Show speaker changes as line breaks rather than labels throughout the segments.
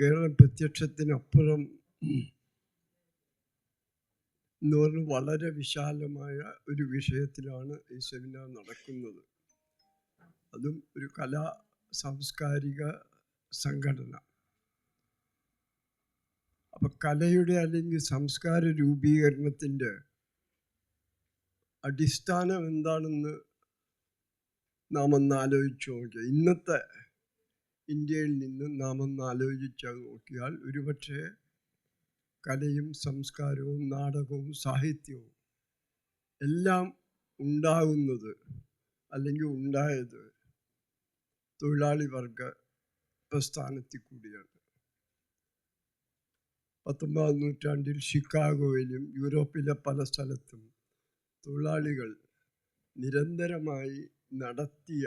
കേരള പ്രത്യക്ഷത്തിനപ്പുറം എന്ന് പറഞ്ഞ് വളരെ വിശാലമായ ഒരു വിഷയത്തിലാണ് ഈ സെമിനാർ നടക്കുന്നത്. അതും ഒരു കലാ സാംസ്കാരിക സംഘടന. അപ്പൊ കലയുടെ അല്ലെങ്കിൽ സംസ്കാര രൂപീകരണത്തിന്റെ അടിസ്ഥാനം എന്താണെന്ന് നാം ഒന്ന് ആലോചിച്ച് നോക്കിയാൽ ഇന്നത്തെ ഇന്ത്യയിൽ നിന്ന് നാം ഒന്ന് ആലോചിച്ച് നോക്കിയാൽ ഒരുപക്ഷെ കലയും സംസ്കാരവും നാടകവും സാഹിത്യവും എല്ലാം ഉണ്ടാകുന്നത് അല്ലെങ്കിൽ ഉണ്ടായത് തൊഴിലാളി വർഗ പ്രസ്ഥാനത്തിൽ കൂടിയാണ്. പത്തൊമ്പതാം നൂറ്റാണ്ടിൽ ഷിക്കാഗോയിലും യൂറോപ്പിലെ പല സ്ഥലത്തും തൊഴിലാളികൾ നിരന്തരമായി നടത്തിയ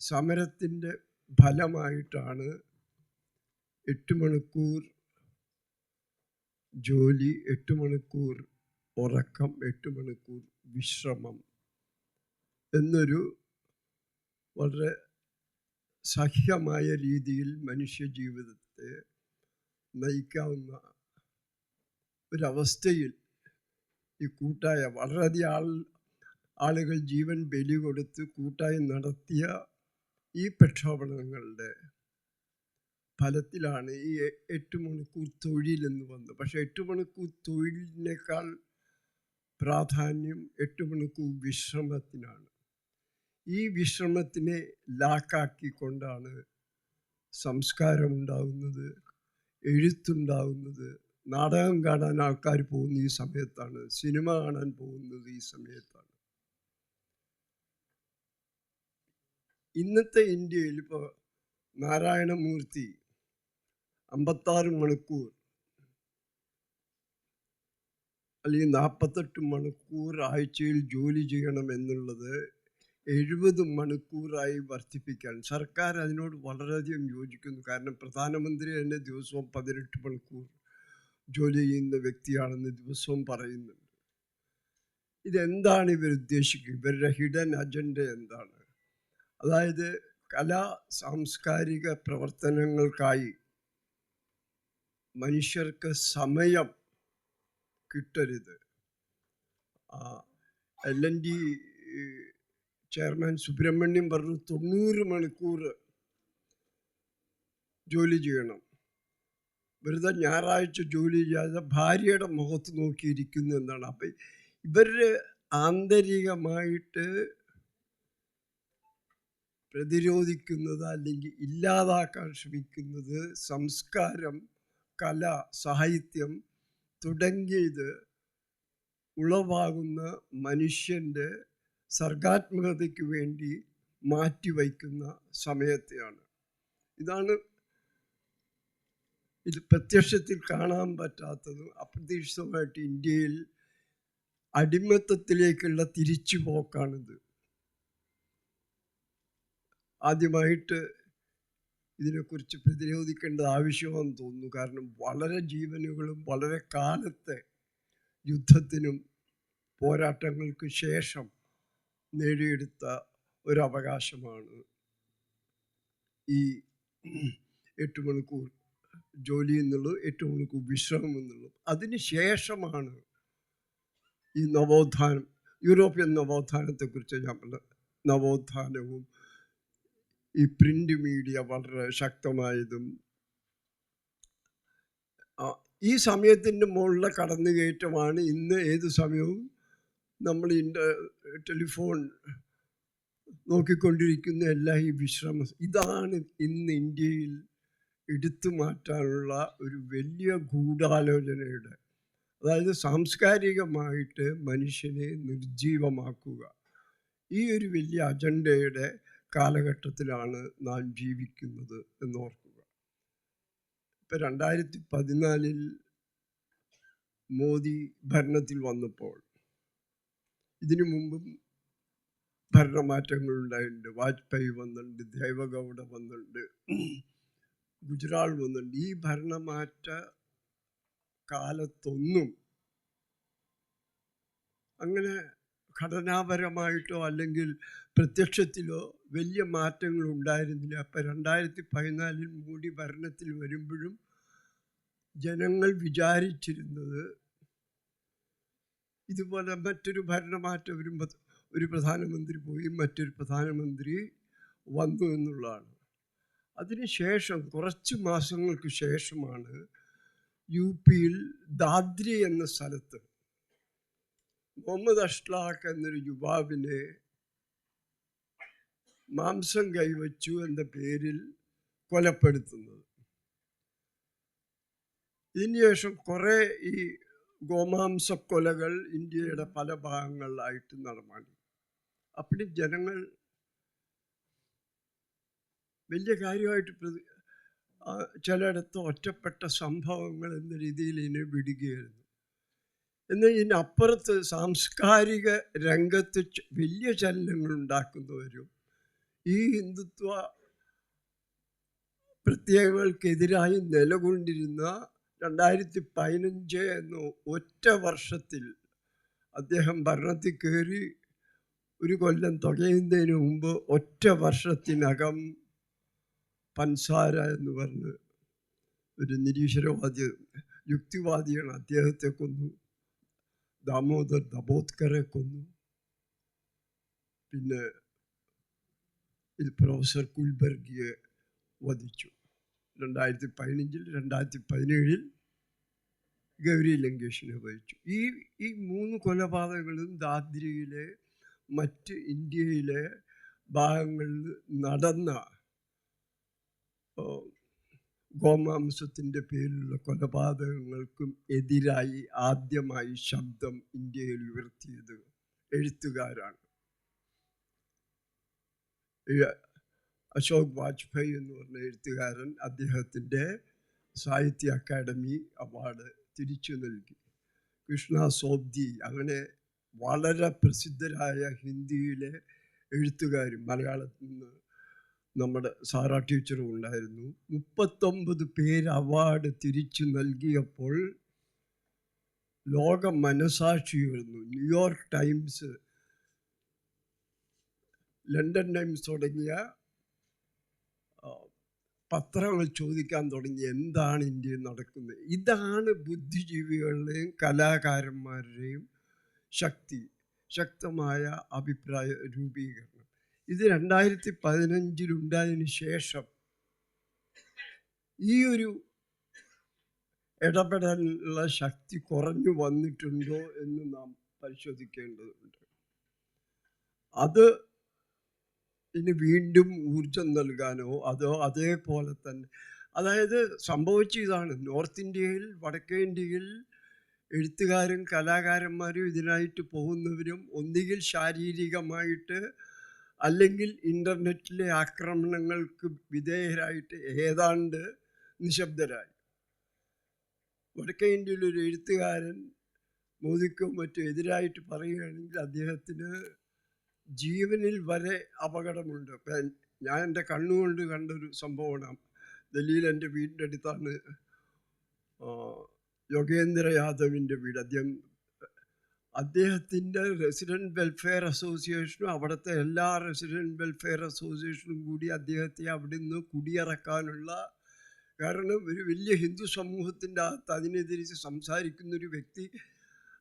സമരത്തിന്റെ ഫലമായിട്ടാണ് എട്ട് മണിക്കൂർ ജോലി എട്ട് മണിക്കൂർ ഉറക്കം എട്ട് മണിക്കൂർ വിശ്രമം എന്നൊരു വളരെ സഹ്യമായ രീതിയിൽ മനുഷ്യ ജീവിതത്തെ നയിക്കാവുന്ന ഒരവസ്ഥയിൽ ഈ കൂട്ടായ വളരെയധികം ആൾ ആളുകൾ ജീവൻ ബലി കൊടുത്ത് കൂട്ടായി നടത്തിയ ഈ പ്രക്ഷോഭണങ്ങളുടെ ഫലത്തിലാണ് ഈ എട്ട് മണിക്കൂർ തൊഴിലെന്ന് വന്നത്. പക്ഷെ എട്ട് മണിക്കൂർ തൊഴിലിനേക്കാൾ പ്രാധാന്യം എട്ട് മണിക്കൂർ വിശ്രമത്തിനാണ്. ഈ വിശ്രമത്തിനെ ലാക്കാക്കിക്കൊണ്ടാണ് സംസ്കാരം ഉണ്ടാകുന്നത് എഴുത്തുണ്ടാകുന്നത് നാടകം കാണാൻ ആൾക്കാർ പോകുന്ന ഈ സമയത്താണ് സിനിമ കാണാൻ പോകുന്നത് ഈ സമയത്താണ്. ഇന്നത്തെ ഇന്ത്യയിൽ ഇപ്പോൾ നാരായണമൂർത്തി അമ്പത്താറ് മണിക്കൂർ അല്ലെങ്കിൽ നാൽപ്പത്തെട്ട് മണിക്കൂർ ആഴ്ചയിൽ ജോലി ചെയ്യണം എന്നുള്ളത് എഴുപത് മണിക്കൂറായി വർദ്ധിപ്പിക്കാൻ സർക്കാർ അതിനോട് വളരെയധികം യോജിക്കുന്നു. കാരണം പ്രധാനമന്ത്രി തന്നെ ദിവസവും പതിനെട്ട് മണിക്കൂർ ജോലി ചെയ്യുന്ന വ്യക്തിയാണെന്ന് ദിവസവും പറയുന്നുണ്ട്. ഇതെന്താണ് ഇവർ ഉദ്ദേശിക്കുന്നത് ഇവരുടെ ഹിഡൻ അജണ്ട എന്താണ്? അതായത് കലാ സാംസ്കാരിക പ്രവർത്തനങ്ങൾക്കായി മനുഷ്യർക്ക് സമയം കിട്ടരുത്. L and T chairman Subrahmanyam പറഞ്ഞു തൊണ്ണൂറ് മണിക്കൂർ ജോലി ചെയ്യണം. വെറുതെ ഞായറാഴ്ച ജോലി ചെയ്യാതെ ഭാര്യയുടെ മുഖത്ത് നോക്കിയിരിക്കുന്നു എന്നാണ്. അപ്പം ഇവർ ആന്തരികമായിട്ട് പ്രതിരോധിക്കുന്നത് അല്ലെങ്കിൽ ഇല്ലാതാക്കാൻ ശ്രമിക്കുന്നത് സംസ്കാരം കല സാഹിത്യം തുടങ്ങിയത് ഉളവാകുന്ന മനുഷ്യന്റെ സർഗാത്മകതയ്ക്ക് വേണ്ടി മാറ്റിവയ്ക്കുന്ന സമയത്തെയാണ്. ഇതാണ് ഇത് പ്രത്യക്ഷത്തിൽ കാണാൻ പറ്റാത്തത് അപ്രതീക്ഷിതമായിട്ട് ഇന്ത്യയിൽ അടിമത്തത്തിലേക്കുള്ള തിരിച്ചുപോക്കാണിത്. ആദ്യമായിട്ട് ഇതിനെക്കുറിച്ച് പ്രതിരോധിക്കേണ്ടത് ആവശ്യമാണെന്ന് തോന്നുന്നു. കാരണം വളരെ ജീവനുകളും വളരെ കാലത്തെ യുദ്ധത്തിനും പോരാട്ടങ്ങൾക്ക് ശേഷം നേടിയെടുത്ത ഒരു അവകാശമാണ് ഈ എട്ട് മണിക്കൂർ ജോലി എന്നുള്ളത് എട്ട് മണിക്കൂർ വിശ്രമം എന്നുള്ളത്. അതിന് ശേഷമാണ് ഈ നവോത്ഥാനം യൂറോപ്യൻ നവോത്ഥാനത്തെക്കുറിച്ച് ഞാൻ നവോത്ഥാനവും ഈ പ്രിന്റ് മീഡിയ വളരെ ശക്തമായതും ഈ സമയത്തിന്റെ മുകളിലെ കടന്നുകയറ്റമാണ് ഇന്ന് ഏത് സമയവും നമ്മൾ ഇന്റർ ടെലിഫോൺ നോക്കിക്കൊണ്ടിരിക്കുന്ന എല്ലാ ഈ വിശ്രമ ഇതാണ് ഇന്ന് ഇന്ത്യയിൽ എടുത്തു മാറ്റാനുള്ള ഒരു വലിയ ഗൂഢാലോചനയുടെ അതായത് സാംസ്കാരികമായിട്ട് മനുഷ്യനെ നിർജീവമാക്കുക ഈ ഒരു വലിയ അജണ്ടയുടെ കാലഘട്ടത്തിലാണ് നാം ജീവിക്കുന്നത് എന്നോർക്കുക. ഇപ്പം രണ്ടായിരത്തി പതിനാലിൽ മോദി ഭരണത്തിൽ വന്നപ്പോൾ ഇതിനു മുമ്പും ഭരണമാറ്റങ്ങൾ ഉണ്ടായിട്ടുണ്ട്. വാജ്പേയി വന്നിട്ടുണ്ട് ദേവഗൗഡ വന്നിട്ടുണ്ട് ഗുജറാൾ വന്നിട്ടുണ്ട്. ഈ ഭരണമാറ്റ കാലത്തൊന്നും അങ്ങനെ ഘടനാപരമായിട്ടോ അല്ലെങ്കിൽ പ്രത്യക്ഷത്തിലോ വലിയ മാറ്റങ്ങൾ ഉണ്ടായിരുന്നില്ല അപ്പം രണ്ടായിരത്തി പതിനാലിൽ മോഡി ഭരണത്തിൽ വരുമ്പോഴും ജനങ്ങൾ വിചാരിച്ചിരുന്നത് ഇതുപോലെ മറ്റൊരു ഭരണമാറ്റം വരുമ്പോൾ ഒരു പ്രധാനമന്ത്രി പോയി മറ്റൊരു പ്രധാനമന്ത്രി വന്നു എന്നുള്ളതാണ്. അതിനുശേഷം കുറച്ച് മാസങ്ങൾക്ക് ശേഷമാണ് യു പിയിൽ ദാദ്രി എന്ന സ്ഥലത്ത് മുഹമ്മദ് അഷ്ലാഖ് എന്നൊരു യുവാവിനെ മാംസം കൈവച്ചു എന്ന പേരിൽ കൊലപ്പെടുത്തുന്നത്. ഇതിനുശേഷം കുറേ ഈ ഗോമാംസ കൊലകൾ ഇന്ത്യയുടെ പല ഭാഗങ്ങളിലായിട്ട് നടമാടി. അപ്പം ജനങ്ങൾ വലിയ കാര്യമായിട്ട് ചിലയിടത്ത് ഒറ്റപ്പെട്ട സംഭവങ്ങൾ എന്ന രീതിയിൽ ഇതിനെ വിടുകയായിരുന്നു. എന്നാൽ ഇതിനപ്പുറത്ത് സാംസ്കാരിക രംഗത്ത് വലിയ ചലനങ്ങൾ ഉണ്ടാക്കുന്നവരും ഈ ഹിന്ദുത്വ പ്രത്യേകങ്ങൾക്കെതിരായി നിലകൊണ്ടിരുന്ന രണ്ടായിരത്തി പതിനഞ്ച് എന്ന ഒറ്റ വർഷത്തിൽ അദ്ദേഹം ഭരണത്തിൽ കയറി ഒരു കൊല്ലം തുടങ്ങുന്നതിന് മുമ്പ് ഒറ്റ വർഷത്തിനകം പൻസാര എന്ന് പറഞ്ഞ് ഒരു നിരീശ്വരവാദി യുക്തിവാദിയാണ് അദ്ദേഹത്തെ കൊന്നു. ദാമോദർ ദബോത്കറെ കൊന്നു. പിന്നെ പ്രൊഫസർ കുൽബർഗിയെ വധിച്ചു. രണ്ടായിരത്തി പതിനഞ്ചിൽ രണ്ടായിരത്തി പതിനേഴിൽ ഗൗരി ലങ്കേഷിനെ വഹിച്ചു ഈ ഈ മൂന്ന് കൊലപാതകങ്ങളും ദാദ്രിയിലെ മറ്റ് ഇന്ത്യയിലെ ഭാഗങ്ങളിൽ നടന്ന ഗോമാംസത്തിന്റെ പേരിലുള്ള കൊലപാതകങ്ങൾക്കും എതിരായി ആദ്യമായി ശബ്ദം ഇന്ത്യയിൽ ഉയർത്തിയത് എഴുത്തുകാരാണ്. അശോക് വാജ്പേയി എന്ന് പറഞ്ഞ എഴുത്തുകാരൻ അദ്ദേഹത്തിന്റെ സാഹിത്യ അക്കാദമി അവാർഡ് തിരിച്ചു നൽകി. കൃഷ്ണ സോബ്ദി അങ്ങനെ വളരെ പ്രസിദ്ധരായ ഹിന്ദിയിലെ എഴുത്തുകാരും മലയാളത്തിൽ നിന്ന് നമ്മുടെ സാറ ടീച്ചറും ഉണ്ടായിരുന്നു. മുപ്പത്തൊമ്പത് പേര് അവാർഡ് തിരിച്ചു നൽകിയപ്പോൾ ലോക മനസാക്ഷി വരുന്നു ന്യൂയോർക്ക് ടൈംസ് ലണ്ടൻ ടൈംസ് തുടങ്ങിയ പത്രങ്ങൾ ചോദിക്കാൻ തുടങ്ങി എന്താണ് ഇന്ത്യയിൽ നടക്കുന്നത്. ഇതാണ് ബുദ്ധിജീവികളുടെയും കലാകാരന്മാരുടെയും ശക്തി. ശക്തമായ അഭിപ്രായ രൂപീകരണം. ഇത് രണ്ടായിരത്തി പതിനഞ്ചിലുണ്ടായതിനു ശേഷം ഈ ഒരു ഇടപെടലുള്ള ശക്തി കുറഞ്ഞു വന്നിട്ടുണ്ടോ എന്ന് നാം പരിശോധിക്കേണ്ടതുണ്ട്. അത് ഇനി വീണ്ടും ഊർജം നൽകാനോ അതോ അതേപോലെ തന്നെ അതായത് സംഭവിച്ച ഇതാണ് നോർത്ത് ഇന്ത്യയിൽ വടക്കേ ഇന്ത്യയിൽ എഴുത്തുകാരും കലാകാരന്മാരും ഇതിനായിട്ട് പോകുന്നവരും ഒന്നുകിൽ ശാരീരികമായിട്ട് അല്ലെങ്കിൽ ഇന്റർനെറ്റിലെ ആക്രമണങ്ങൾക്ക് വിധേയരായിട്ട് ഏതാണ്ട് നിശബ്ദരായി. വടക്കേ ഇന്ത്യയിൽ ഒരു എഴുത്തുകാരൻ മോദിക്കോ മറ്റോ എതിരായിട്ട് പറയുകയാണെങ്കിൽ അദ്ദേഹത്തിന് ജീവനിൽ വരെ അപകടമുണ്ട്. ഞാൻ എന്റെ കണ്ണുകൊണ്ട് കണ്ടൊരു സംഭവമാണ്. ഡൽഹിയിൽ എന്റെ വീടിന്റെ അടുത്താണ് യോഗേന്ദ്ര യാദവിന്റെ വീട്. അദ്ദേഹം അദ്ദേഹത്തിന്റെ റെസിഡന്റ് വെൽഫെയർ അസോസിയേഷനും അവിടുത്തെ എല്ലാ റെസിഡന്റ് വെൽഫെയർ അസോസിയേഷനും കൂടി അദ്ദേഹത്തെ അവിടെ നിന്ന് കുടിയിറക്കാനുള്ള കാരണം ഒരു വലിയ ഹിന്ദു സമൂഹത്തിന്റെ അകത്ത് അതിനെതിരെ സംസാരിക്കുന്നൊരു വ്യക്തി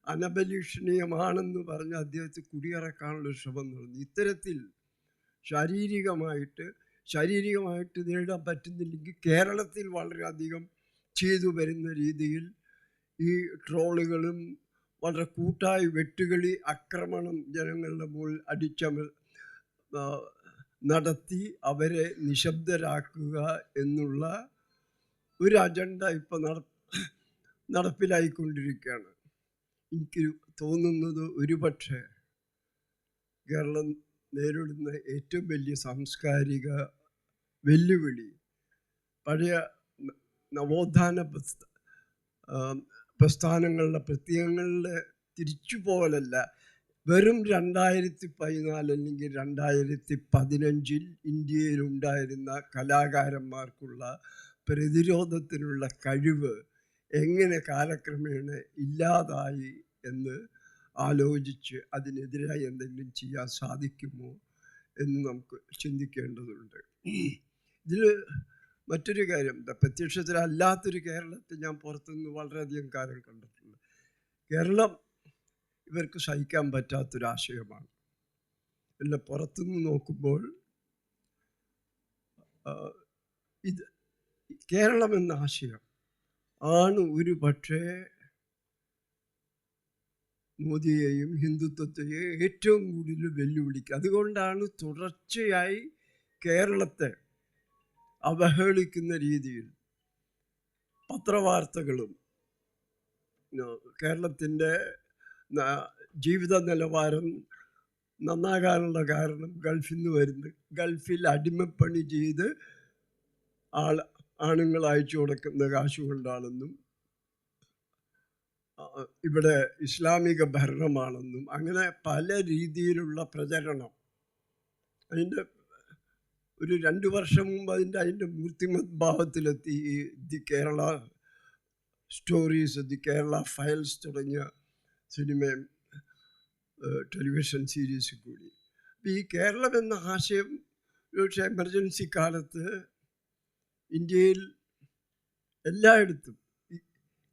അനപലീഷണീയമാണെന്ന് പറഞ്ഞ് അദ്ദേഹത്തെ കുടിയിറക്കാനുള്ള ശ്രമം നടന്നു. ഇത്തരത്തിൽ ശാരീരികമായിട്ട് ശാരീരികമായിട്ട് നേടാൻ പറ്റുന്നില്ലെങ്കിൽ കേരളത്തിൽ വളരെയധികം ചെയ്തു വരുന്ന രീതിയിൽ ഈ ട്രോളുകളും വളരെ കൂട്ടായി വെട്ടുകളി ആക്രമണം ജനങ്ങളുടെ മുകളിൽ അടിച്ചമർ നടത്തി അവരെ നിശബ്ദരാക്കുക എന്നുള്ള ഒരു അജണ്ട ഇപ്പോൾ നട നടപ്പിലായിക്കൊണ്ടിരിക്കുകയാണ്. എനിക്ക് തോന്നുന്നത് ഒരുപക്ഷെ കേരളം നേരിടുന്ന ഏറ്റവും വലിയ സാംസ്കാരിക വെല്ലുവിളി പഴയ നവോത്ഥാന പ്രസ്ഥാനങ്ങളുടെ പ്രത്യയങ്ങളുടെ തിരിച്ചുപോലല്ല. വെറും രണ്ടായിരത്തി പതിനാല് അല്ലെങ്കിൽ രണ്ടായിരത്തി പതിനഞ്ചിൽ ഇന്ത്യയിലുണ്ടായിരുന്ന കലാകാരന്മാർക്കുള്ള പ്രതിരോധത്തിനുള്ള കഴിവ് എങ്ങനെ കാലക്രമേണ ഇല്ലാതായി എന്ന് ആലോചിച്ച് അതിനെതിരായി എന്തെങ്കിലും ചെയ്യാൻ സാധിക്കുമോ എന്ന് നമുക്ക് ചിന്തിക്കേണ്ടതുണ്ട്. ഇതിൽ മറ്റൊരു കാര്യം പ്രത്യക്ഷത്തിലല്ലാത്തൊരു കേരളത്തെ ഞാൻ പുറത്തുനിന്ന് വളരെയധികം കാലം കണ്ടിട്ടുണ്ട്. കേരളം ഇവർക്ക് സഹിക്കാൻ പറ്റാത്തൊരാശയമാണ്. അല്ല പുറത്തുനിന്ന് നോക്കുമ്പോൾ ഇത് കേരളം എന്ന ആശയം ആണ് ഒരു പക്ഷേ മോദിയെയും ഹിന്ദുത്വത്തെയും ഏറ്റവും കൂടുതൽ വെല്ലുവിളിക്കുക. അതുകൊണ്ടാണ് തുടർച്ചയായി കേരളത്തെ അവഹേളിക്കുന്ന രീതിയിൽ പത്രവാർത്തകളും കേരളത്തിന്റെ ജീവിത നിലവാരം നന്നാകാനുള്ള കാരണം ഗൾഫിൽ നിന്ന് വരുന്ന ഗൾഫിൽ അടിമപ്പണി ചെയ്ത് ആൾ ആണുങ്ങൾ അയച്ചു കൊടുക്കുന്ന കാശുകൊണ്ടാണെന്നും ഇവിടെ ഇസ്ലാമിക ഭരണമാണെന്നും അങ്ങനെ പല രീതിയിലുള്ള പ്രചരണം. അതിന്റെ ഒരു രണ്ട് വർഷം മുമ്പ് അതിന്റെ അതിന്റെ മൂർത്തിമത് ഭാവത്തിലെത്തി the Kerala stories the Kerala files തുടങ്ങിയ സിനിമയും ടെലിവിഷൻ സീരീസ് കൂടി. അപ്പോൾ ഈ കേരളം എന്ന ആശയം ഒരുപക്ഷെ എമർജൻസി കാലത്ത് ഇന്ത്യയിൽ എല്ലായിടത്തും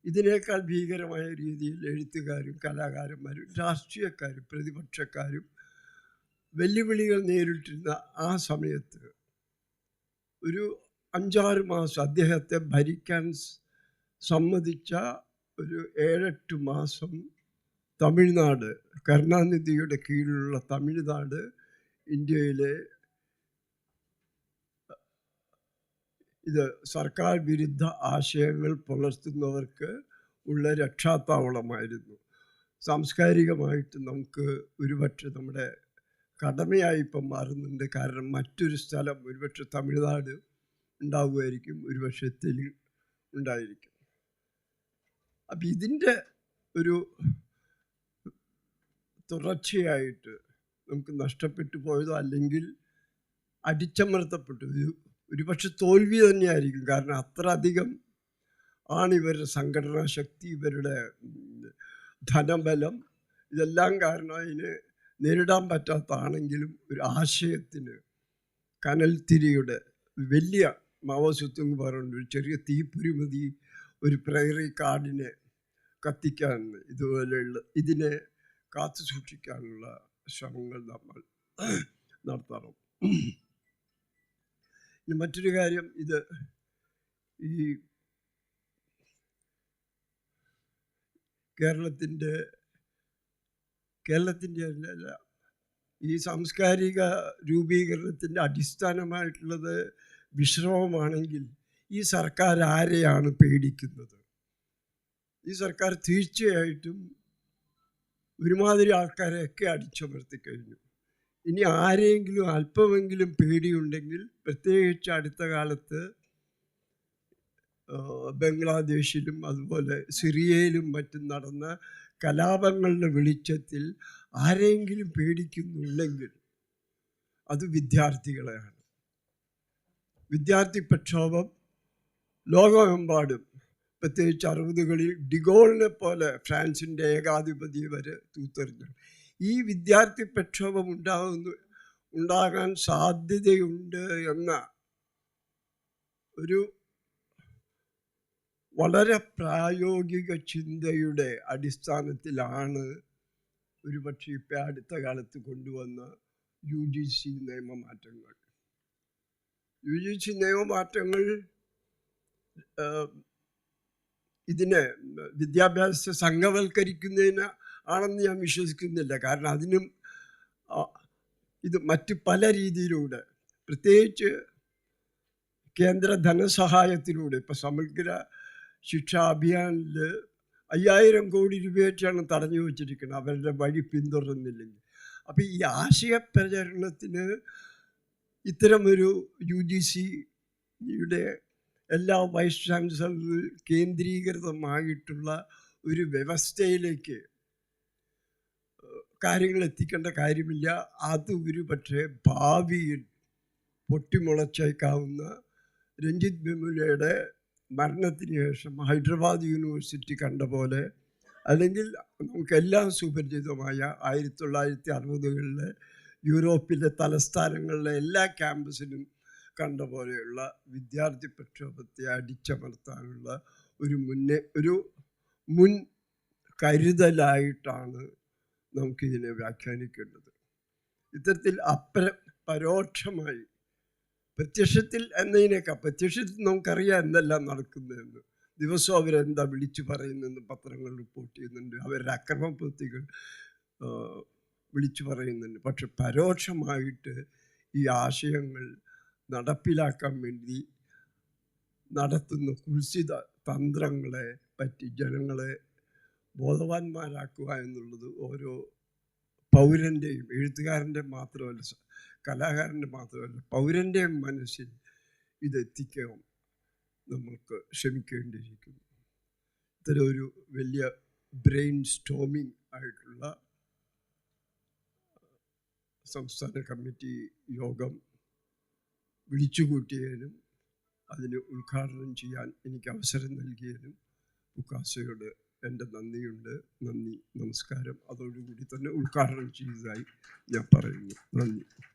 ഇതിനേക്കാൾ ഭീകരമായ രീതിയിൽ എഴുത്തുകാരും കലാകാരന്മാരും രാഷ്ട്രീയക്കാരും പ്രതിപക്ഷക്കാരും വെല്ലുവിളികൾ നേരിട്ടിരുന്ന ആ സമയത്ത് ഒരു അഞ്ചാറ് മാസം അദ്ദേഹത്തെ ഭരിക്കാൻ സമ്മതിച്ച ഒരു ഏഴെട്ട് മാസം തമിഴ്നാട് കരുണാനിധിയുടെ കീഴിലുള്ള തമിഴ്നാട് ഇന്ത്യയിലെ ഇത് സർക്കാർ വിരുദ്ധ ആശയങ്ങൾ പുലർത്തുന്നവർക്ക് ഉള്ള രക്ഷാത്താവളമായിരുന്നു സാംസ്കാരികമായിട്ട് നമുക്ക് ഒരുപക്ഷെ നമ്മുടെ കടമയായി ഇപ്പം മാറുന്നുണ്ട് കാരണം മറ്റൊരു സ്ഥലം ഒരുപക്ഷെ തമിഴ്നാട് ഉണ്ടാവുമായിരിക്കും ഒരുപക്ഷെ തെലുങ്ക് ഉണ്ടായിരിക്കും. അപ്പം ഇതിന്റെ ഒരു തുടർച്ചയായിട്ട് നമുക്ക് നഷ്ടപ്പെട്ടു പോയതോ അല്ലെങ്കിൽ അടിച്ചമർത്തപ്പെട്ടു ഒരുപക്ഷെ തോൽവി തന്നെയായിരിക്കും. കാരണം അത്ര അധികം ആണ് ഇവരുടെ സംഘടനാ ശക്തി ഇവരുടെ ധനബലം. ഇതെല്ലാം കാരണം അതിന് നേരിടാൻ പറ്റാത്താണെങ്കിലും ഒരു ആശയത്തിന് കനൽത്തിരിയുടെ വലിയ മാവോസിത്വം എന്ന് പറയുന്നുണ്ട് ഒരു ചെറിയ തീപ്പൊരി മതി ഒരു പ്രയറി കാർഡിനെ കത്തിക്കാൻ ഇതുപോലെയുള്ള ഇതിനെ കാത്തു സൂക്ഷിക്കാനുള്ള ശ്രമങ്ങൾ നമ്മൾ നടത്തണം. മറ്റൊരു കാര്യം ഇത് ഈ കേരളത്തിന്റെ കേരളത്തിന്റെ ഈ സാംസ്കാരിക രൂപീകരണത്തിന്റെ അടിസ്ഥാനമായിട്ടുള്ളത് വിശ്രമമാണെങ്കിൽ ഈ സർക്കാർ ആരെയാണ് പേടിക്കുന്നത്? ഈ സർക്കാർ തീർച്ചയായിട്ടും ഒരുമാതിരി ആൾക്കാരെയൊക്കെ അടിച്ചമർത്തി കഴിഞ്ഞു. ഇനി ആരെയെങ്കിലും അല്പമെങ്കിലും പേടിയുണ്ടെങ്കിൽ പ്രത്യേകിച്ച് അടുത്ത കാലത്ത് ബംഗ്ലാദേശിലും അതുപോലെ സിറിയയിലും മറ്റും നടന്ന കലാപങ്ങളുടെ വെളിച്ചത്തിൽ ആരെങ്കിലും പേടിക്കുന്നുണ്ടെങ്കിൽ അത് വിദ്യാർത്ഥികളെയാണ്. വിദ്യാർത്ഥി പ്രക്ഷോഭം ലോകമെമ്പാടും. പ്രത്യേകിച്ച് അറുപതുകളിൽ ഡിഗോളിനെ പോലെ ഫ്രാൻസിന്റെ ഏകാധിപതി വരെ തൂത്തെറിഞ്ഞു. ഈ വിദ്യാർത്ഥി പ്രക്ഷോഭം ഉണ്ടാകുന്നു ഉണ്ടാകാൻ സാധ്യതയുണ്ട് എന്ന ഒരു വളരെ പ്രായോഗിക ചിന്തയുടെ അടിസ്ഥാനത്തിലാണ് ഒരുപക്ഷെ ഇപ്പം അടുത്ത കാലത്ത് കൊണ്ടുവന്ന യു ജി സി നിയമമാറ്റങ്ങൾ യു ജി സി നിയമമാറ്റങ്ങൾ ഇതിനെ വിദ്യാഭ്യാസ സംഘവൽക്കരിക്കുന്നതിന് ആണെന്ന് ഞാൻ വിശ്വസിക്കുന്നില്ല. കാരണം അതിനും ഇത് മറ്റ് പല രീതിയിലൂടെ പ്രത്യേകിച്ച് കേന്ദ്ര ധനസഹായത്തിലൂടെ ഇപ്പം സമഗ്ര ശിക്ഷാ അഭിയാനിൽ അയ്യായിരം കോടി രൂപയായിട്ടാണ് തടഞ്ഞു വച്ചിരിക്കുന്നത്. അവരുടെ വഴി പിന്തുടരുന്നില്ലെങ്കിൽ അപ്പോൾ ഈ ആശയ പ്രചരണത്തിന് ഇത്തരമൊരു യു ജി സിയുടെ എല്ലാ വൈസ് ചാൻസലറിൽ കേന്ദ്രീകൃതമായിട്ടുള്ള ഒരു വ്യവസ്ഥയിലേക്ക് കാര്യങ്ങൾ എത്തിക്കേണ്ട കാര്യമില്ല. അത് ഒരു പക്ഷേ ഭാവിയിൽ പൊട്ടിമുളച്ചേക്കാവുന്ന രഞ്ജിത് ബെമുലയുടെ മരണത്തിന് ശേഷം ഹൈദരാബാദ് യൂണിവേഴ്സിറ്റി കണ്ട പോലെ അല്ലെങ്കിൽ നമുക്കെല്ലാം സുപരിചിതമായ ആയിരത്തി തൊള്ളായിരത്തി അറുപതുകളിലെ യൂറോപ്പിലെ തലസ്ഥാനങ്ങളിലെ എല്ലാ ക്യാമ്പസിലും കണ്ട പോലെയുള്ള വിദ്യാർത്ഥി പ്രക്ഷോഭത്തെ അടിച്ചമർത്താനുള്ള ഒരു മുന്നേ ഒരു മുൻ കരുതലായിട്ടാണ് നമുക്കിതിനെ വ്യാഖ്യാനിക്കേണ്ടത്. ഇത്തരത്തിൽ അപ്ര പരോക്ഷമായി പ്രത്യക്ഷത്തിൽ എന്നതിനേക്കാൾ പ്രത്യക്ഷത്തിൽ നമുക്കറിയാം എന്തെല്ലാം നടക്കുന്നതെന്ന്. ദിവസവും അവരെന്താ വിളിച്ചു പറയുന്നതെന്ന് പത്രങ്ങൾ റിപ്പോർട്ട് ചെയ്യുന്നുണ്ട്. അവരുടെ അക്രമ പ്രവൃത്തികൾ വിളിച്ചു പറയുന്നുണ്ട്. പക്ഷെ പരോക്ഷമായിട്ട് ഈ ആശയങ്ങൾ നടപ്പിലാക്കാൻ വേണ്ടി നടത്തുന്ന കുൽസിത തന്ത്രങ്ങളെ പറ്റി ജനങ്ങളെ ബോധവാന്മാരാക്കുക എന്നുള്ളത് ഓരോ പൗരന്റെയും എഴുത്തുകാരന്റെ മാത്രമല്ല കലാകാരന്റെ മാത്രമല്ല പൗരന്റെയും മനസ്സിൽ ഇതെത്തിക്കാൻ നമ്മൾക്ക് ശ്രമിക്കേണ്ടിയിരിക്കുന്നു. ഇത്തരം ഒരു വലിയ ബ്രെയിൻ സ്റ്റോമിങ് ആയിട്ടുള്ള സംസ്ഥാന കമ്മിറ്റി യോഗം വിളിച്ചുകൂട്ടിയതിനും അതിന് ഉദ്ഘാടനം ചെയ്യാൻ എനിക്ക് അവസരം നൽകിയതിനും ഉക്കാസയോട് എന്റെ നന്ദിയുണ്ട്. നന്ദി നമസ്കാരം. അതോടുകൂടി തന്നെ ഉദ്ഘാടനം ചെയ്തതായി ഞാൻ പറയുന്നു. നന്ദി.